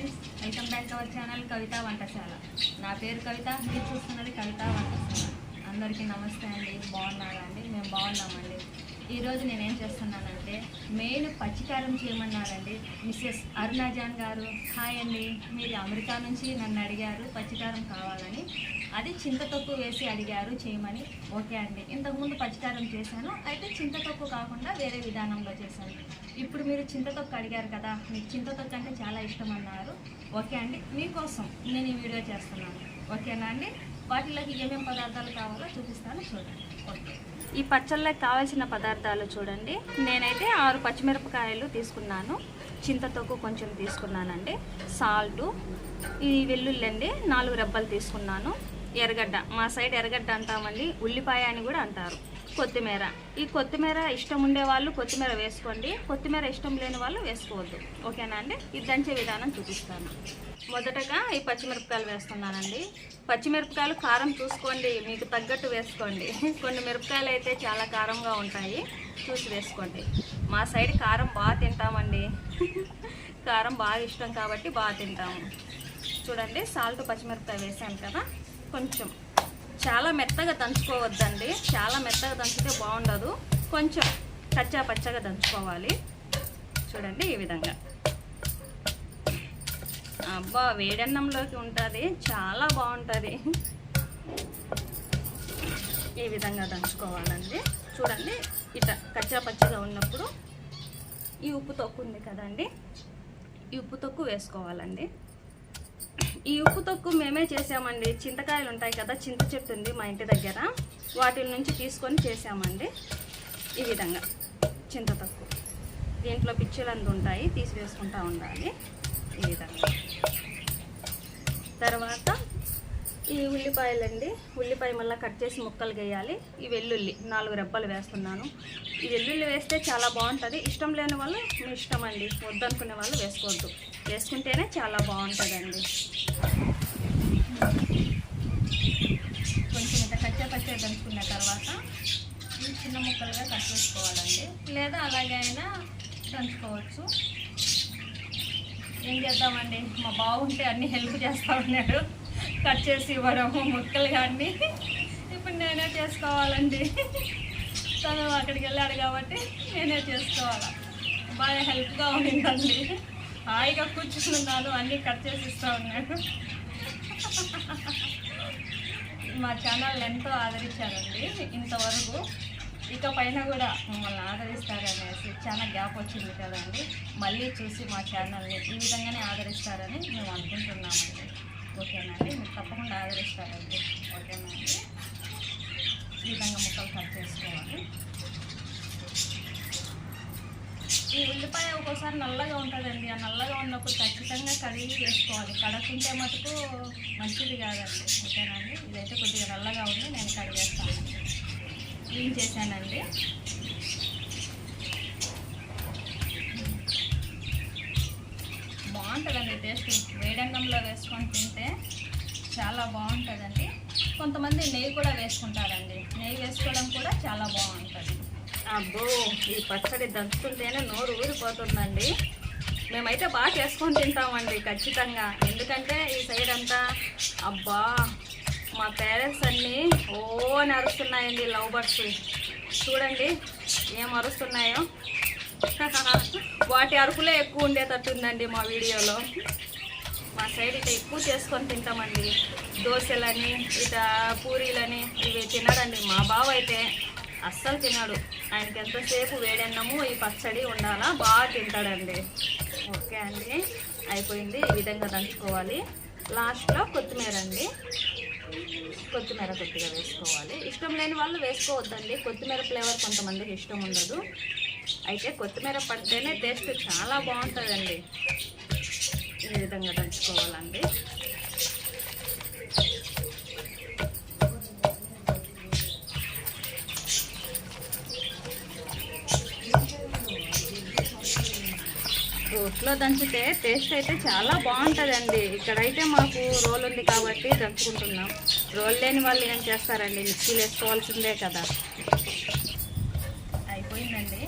Friends welcome back to our channel Kavitha వంటశాల. నా పేరు కవిత మీరు చూస్తున్నది కవిత వంటశాల. అందరికీ నమస్తే అండి బాగున్నారా అండి? మేము బాగున్నామండి. ఈరోజు నేనేం చేస్తున్నానంటే మెయిన్ పచ్చికారం చేయమన్నారండి. మిస్సెస్ అరుణాజాన్ గారు హాయ్ అండి. మీరు అమెరికా నుంచి నన్ను అడిగారు పచ్చికారం కావాలని. అది చింతతొక్కు వేసి అడిగారు చేయమని. ఓకే అండి. ఇంతకుముందు పచ్చికారం చేశాను. అయితే చింతతొక్కు కాకుండా వేరే విధానంలో చేశాను. ఇప్పుడు మీరు చింతతొక్కు అడిగారు కదా మీకు చింతతొక్కు అంటే చాలా ఇష్టం అన్నారు. ఓకే అండి. మీకోసం నేను ఈ వీడియో చేస్తున్నాను. ఓకేనా అండి? వాటిలోకి ఏమేమి పదార్థాలు కావాలో చూపిస్తాను. చూడండి. ఓకే. ఈ పచ్చళ్ళకి కావాల్సిన పదార్థాలు చూడండి. నేనైతే ఆరు పచ్చిమిరపకాయలు తీసుకున్నాను. చింతతోకు కొంచెం తీసుకున్నానండి. సాల్టు ఈ వెల్లుల్లి అండి నాలుగు రెబ్బలు తీసుకున్నాను. ఎర్రగడ్డ మా సైడ్ ఎర్రగడ్డ అంటామండి ఉల్లిపాయ అని కూడా అంటారు. కొత్తిమీర. ఈ కొత్తిమీర ఇష్టం ఉండే వాళ్ళు కొత్తిమీర వేసుకోండి. కొత్తిమీర ఇష్టం లేని వాళ్ళు వేసుకోవద్దు. ఓకేనా అండి? ఇది దంచే విధానం చూపిస్తాను. మొదటగా ఈ పచ్చిమిరపకాయలు వేస్తున్నానండి. పచ్చిమిరపకాయలు కారం చూసుకోండి. మీకు తగ్గట్టు వేసుకోండి. కొన్ని మిరపకాయలు అయితే చాలా కారంగా ఉంటాయి. చూసి వేసుకోండి. మా సైడ్ కారం బాగా తింటామండి. కారం బాగా ఇష్టం కాబట్టి బాగా తింటాము. చూడండి సాల్ట్ పచ్చిమిరపకాయ వేసాను కదా. కొంచెం చాలా మెత్తగా దంచుకోవద్దండి. చాలా మెత్తగా దంచితే బాగుండదు. కొంచెం కచ్చా పచ్చగా దంచుకోవాలి. చూడండి ఈ విధంగా. అబ్బా వేడన్నంలోకి ఉంటుంది. చాలా బాగుంటుంది. ఈ విధంగా దంచుకోవాలండి. చూడండి ఇట్లా కచ్చా పచ్చగా ఉన్నప్పుడు ఈ ఉప్పు తొక్కు ఉంది కదండి. ఈ ఉప్పు తొక్కు వేసుకోవాలండి. ఈ ఉప్పు తొక్కు మేమే చేసామండి. చింతకాయలు ఉంటాయి కదా చింత చెట్టు ఉంది మా ఇంటి దగ్గర. వాటి నుంచి తీసుకొని చేసామండి. ఈ విధంగా చింత తొక్కు. దీంట్లో పిచ్చులందు ఉంటాయి తీసి వేసుకుంటూ ఉండాలి. ఈ విధంగా. తర్వాత ఈ ఉల్లిపాయలండి. ఉల్లిపాయ మళ్ళీ కట్ చేసి ముక్కలు వేయాలి ఈ వెల్లుల్లి నాలుగు రెబ్బలు వేస్తున్నాను. ఈ వెల్లుల్లి వేస్తే చాలా బాగుంటుంది. ఇష్టం లేని వాళ్ళు మీ ఇష్టం అండి. వద్దనుకునే వాళ్ళు వేసుకోవద్దు. వేసుకుంటేనే చాలా బాగుంటుందండి. కొంచెం ఇంత కచ్చా పచ్చ దంచుకున్న తర్వాత ఇవి చిన్న ముక్కలుగా కట్ చేసుకోవాలండి. లేదా అలాగే అయినా దంచుకోవచ్చు. ఏం చేద్దామండి? మా బాగుంటే అన్ని హెల్ప్ చేస్తా ఉన్నాడు. కట్ చేసి ఇవ్వడము ముక్కలు కానీ ఇప్పుడు నేనే చేసుకోవాలండి. తను అక్కడికి వెళ్ళాడు కాబట్టి నేనే చేసుకోవాలి. బాగా హెల్ప్గా ఉండిందండి హాయిగా కూర్చున్నాను అన్నీ కట్ చేసి ఇస్తూ ఉన్నాడు మా ఛానల్ ఎంతో ఆదరించారండి ఇంతవరకు. ఇక పైన కూడా మమ్మల్ని ఆదరిస్తారనేసి చాలా గ్యాప్ వచ్చింది కదండి. మళ్ళీ చూసి మా ఛానల్ని ఈ విధంగానే ఆదరిస్తారని మేము అనుకుంటున్నామండి. ఓకేనండి. మీరు తప్పకుండా ఆదరిస్తారండి. ఓకేనండి. ఈ విధంగా ముక్కలు కట్ చేసుకోవాలి. ఈ ఉల్లిపాయ ఒక్కోసారి నల్లగా ఉంటుందండి. ఆ నల్లగా ఉన్నప్పుడు ఖచ్చితంగా కడిగి వేసుకోవాలి. కడకుంటే మటుకు మంచిది కాదండి. ఓకేనండి. ఇదైతే కొద్దిగా నల్లగా ఉంది. నేను కడిగేస్తాను. క్లీన్ చేశానండి. బాగుంటుందండి వేడన్నంలో వేసుకొని తింటే చాలా బాగుంటుందండి. కొంతమంది నెయ్యి కూడా వేసుకుంటారండి. నెయ్యి వేసుకోవడం కూడా చాలా బాగుంటుంది. అబ్బో ఈ పచ్చడి దంచుతుంటేనే నోరు ఊరిపోతుందండి. మేమైతే బాగా చేసుకొని తింటామండి ఖచ్చితంగా. ఎందుకంటే ఈ సైడ్ అంతా అబ్బా మా పేరెంట్స్ అన్నీ ఓ నరుస్తున్నాయండి అరుస్తున్నాయండి లవ్ బర్డ్స్ చూడండి ఏం అరుస్తున్నాయో. వాటి అరుపులే ఎక్కువ ఉండేటట్టుందండి మా వీడియోలో. మా సైడ్ ఇట్లా ఎక్కువ చేసుకొని తింటామండి. దోశలని ఇట పూరీలని ఇవి తినడండి మా బావ అయితే అస్సలు తినడు. ఆయనకి ఎంతసేపు వేడన్నము ఈ పచ్చడి ఉండాలా బాగా తింటాడండి. ఓకే అండి. అయిపోయింది. ఈ విధంగా దంచుకోవాలి. లాస్ట్లో కొత్తిమీర అండి. కొత్తిమీర కొద్దిగా వేసుకోవాలి. ఇష్టం లేని వాళ్ళు వేసుకోవద్దండి. కొత్తిమీర ఫ్లేవర్ కొంతమందికి ఇష్టం ఉండదు. అయితే కొత్తిమీర పడితేనే టేస్ట్ చాలా బాగుంటుందండి. విధంగా దంచుకోవాలండి. రోట్లో దంచితే టేస్ట్ అయితే చాలా బాగుంటుందండి. ఇక్కడైతే మాకు రోల్ ఉంది కాబట్టి దంచుకుంటున్నాం. రోల్ లేని వాళ్ళు ఏం చేస్తారండి? మిక్సీలు వేసుకోవాల్సిందే కదా. అయిపోయిందండి.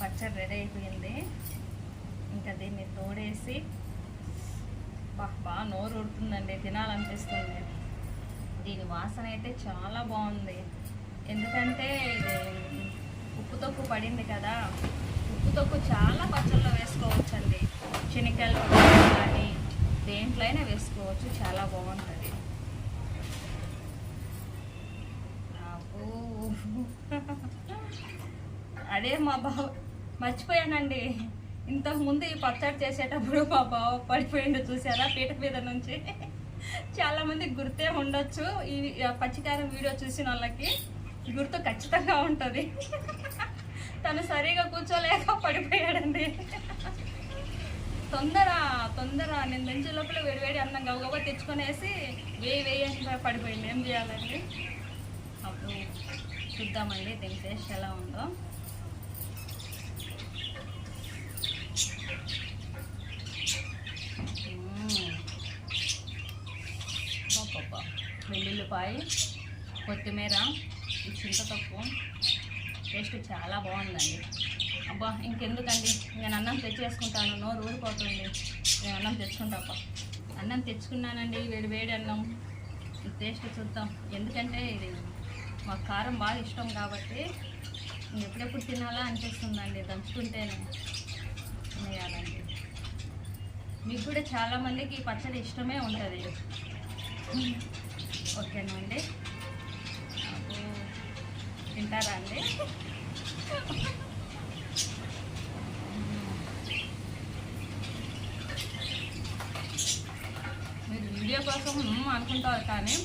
పచ్చడి రెడీ అయిపోయింది. ఇంకా దీన్ని తోడేసి బాగా నోరు ఉడుతుందండి తినాలనిపిస్తుంది. దీని వాసన అయితే చాలా బాగుంది. ఎందుకంటే ఇది ఉప్పు తొక్కు పడింది కదా ఉప్పు తొక్కు చాలా పచ్చళ్ళలో వేసుకోవచ్చండి. శనక్కాయలు కానీ దేంట్లో అయినా వేసుకోవచ్చు చాలా బాగుంటుంది. అబ్బో. అదే మా బావ మర్చిపోయానండి. ఇంతకుముందు ఈ పచ్చడి చేసేటప్పుడు మా బావ పడిపోయిండు చూసారా? పీట మీద నుంచి. చాలా మంది గుర్తే ఉండొచ్చు. ఈ పచ్చికారం వీడియో చూసిన వాళ్ళకి గుర్తు ఖచ్చితంగా ఉంటుంది. తను సరిగా కూర్చోలేక పడిపోయాడండి. తొందర తొందర నేను దంచే లోపల వేడివేడి అన్నం గబగబా తెచ్చుకునేసి వేయి వేయి అని పడిపోయింది ఏం చేయాలండి? అప్పుడు చూద్దామండి దీని టేస్ట్ ఎలా ఉందో మ్మ్. అబ్బబ్బబ్బా. వెల్లుల్లిపాయ కొత్తిమీర ఈ చింతపప్పు. టేస్ట్ చాలా బాగుందండి. అబ్బా ఇంకెందుకండి? నేను అన్నం తెచ్చేసుకుంటాను. నోరు ఊరిపోతుంది. నేను అన్నం తెచ్చుకుంటాప్ప అన్నం తెచ్చుకున్నానండి. వేడి వేడి అన్నం. ఈ టేస్ట్ చూద్దాం. ఎందుకంటే ఇది మాకు కారం బాగా ఇష్టం కాబట్టి ఎప్పుడెప్పుడు తినాలా అనిపిస్తుందండి. దంచుకుంటేనే తినేయాలండి. మీకు కూడా చాలామందికి పచ్చడి ఇష్టమే ఉంటుంది. ఓకేనా అండి? తింటారా అండి? మీరు వీడియో కోసం అనుకుంటారు కానీ